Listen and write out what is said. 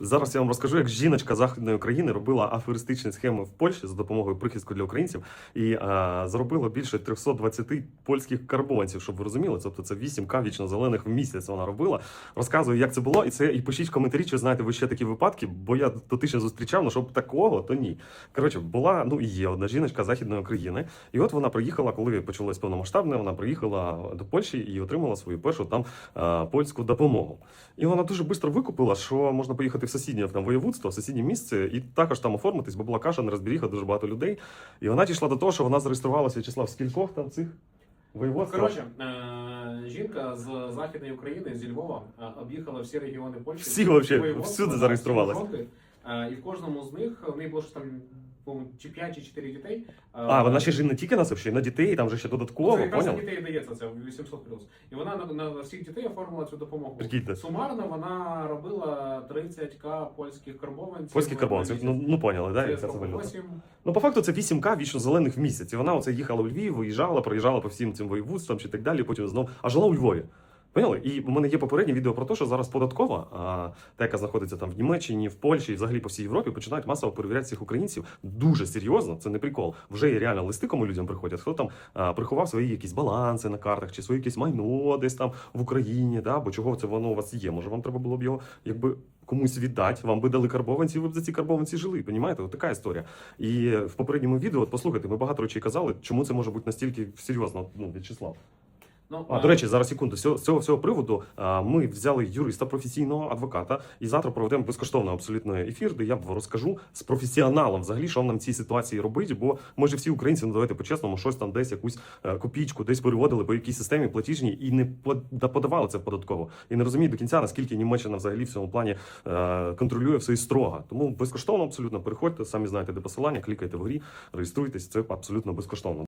Зараз я вам розкажу, як жіночка західної України робила аферистичні схеми в Польщі за допомогою прихистку для українців і а, заробила більше 320 польських карбованців, щоб ви розуміли. Тобто це 8к вічно зелених в місяць вона робила. Розказую, як це було, і це і пишіть в коментарі, чи знаєте ви ще такі випадки, бо я дотично зустрічав, ну щоб такого, то ні. Коротше, була ну і є одна жіночка західної України, і от вона приїхала, коли почалось повномасштабне. Вона приїхала до Польщі і отримала свою першу там а, польську допомогу. І вона дуже швидко викупила, що можна поїхати в сусіднє там воєводство, в сусіднє місце, і також там оформитись, бо була каша, не розберіга, дуже багато людей. І вона дійшла до того, що вона зареєструвалася В'ячеслав, в скількох там цих воєводств. Коротше, е, жінка з західної України, зі Львова, е, об'їхала всі регіони Польщі. Всі вообще, воєводства, всюди зареєструвалася. всі. Е, І в кожному з них в неї було щось там, чи 5 чи 4 дітей. Е, А, вона ще ж не тільки нас, ще й на дітей, там же ще додатково, це якраз на дітей дається це 800 І вона на, на всіх дітей оформила цю допомогу. Прикиньте. Сумарно вона робила 30к польських карбованців. Польські на карбованці, місяць. ну, ну поняли, да, Це це валюта? Ну, по факту, це 8К вічно зелених в місяць. І вона оце їхала у Львів, виїжджала, проїжджала по всім цим воєводствам чи так далі, потім знов, а жила у Львові. Поняли? І у мене є попереднє відео про те, що зараз податкова, а, та, яка знаходиться там в Німеччині, в Польщі і взагалі по всій Європі, починають масово перевіряти цих українців дуже серйозно. Це не прикол. Вже є реально листи, кому людям приходять. Хто там а, приховав свої якісь баланси на картах, чи свої якісь майно десь там в Україні, да? бо чого це воно у вас є? Може, вам треба було б його якби. Комусь віддати, вам би дали карбованці, ви б за ці карбованці жили. Понімаєте? От така історія. І в попередньому відео, от послухайте, ми багато речей казали, чому це може бути настільки серйозно, ну, В'ячеслав. Ну, А, до речі, зараз секунду. З цього, всього приводу ми взяли юриста, професійного адвоката, і завтра проведемо безкоштовно абсолютно ефір, де я вам розкажу з професіоналом взагалі, що нам в цій ситуації робити. Бо ми ж всі українці, ну давайте по-чесному, щось там десь якусь е, копійку, десь переводили по якійсь системі платіжній і не под- подавали це податково. І не розуміють до кінця, наскільки Німеччина взагалі в цьому плані е, контролює все і строго. Тому безкоштовно абсолютно переходьте, самі знаєте, де посилання, клікайте вгорі, реєструйтесь. Це абсолютно безкоштовно.